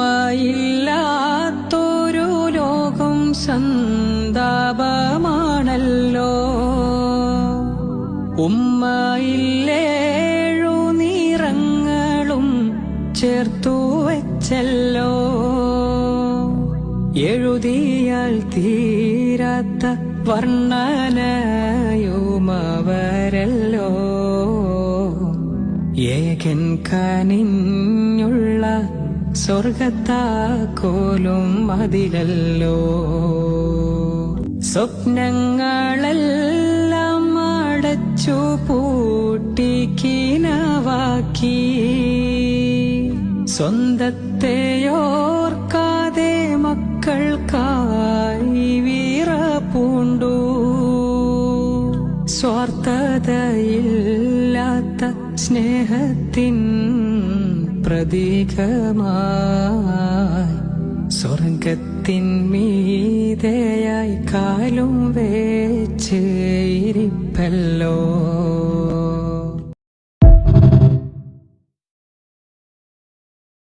ഉമ്മയില്ലാത്തൊരു ലോകം സന്താപമാണല്ലോ. ഉമ്മയില്ലേഴു നിറങ്ങളും ചേർത്തു വെച്ചല്ലോ. എഴുതിയാൽ തീരാത്ത വർണനയുമവരല്ലോ. ഏകൻ കനിഞ്ഞുള്ള സ്വർഗത്താക്കോലും മതിലല്ലോ സ്വപ്നങ്ങളെല്ലാം അടച്ചു പൂട്ടി കീനവാക്കി. സ്വന്തത്തെയോർക്കാതെ മക്കൾക്കായി വീറ പൂണ്ടു. സ്വാർത്ഥതയില്ലാത്ത സ്നേഹത്തിൻ പ്രതീകമായി സ്വർഗത്തിൻ മീതയായി കാലും വേച്ച് ഇരിപ്പല്ലോ.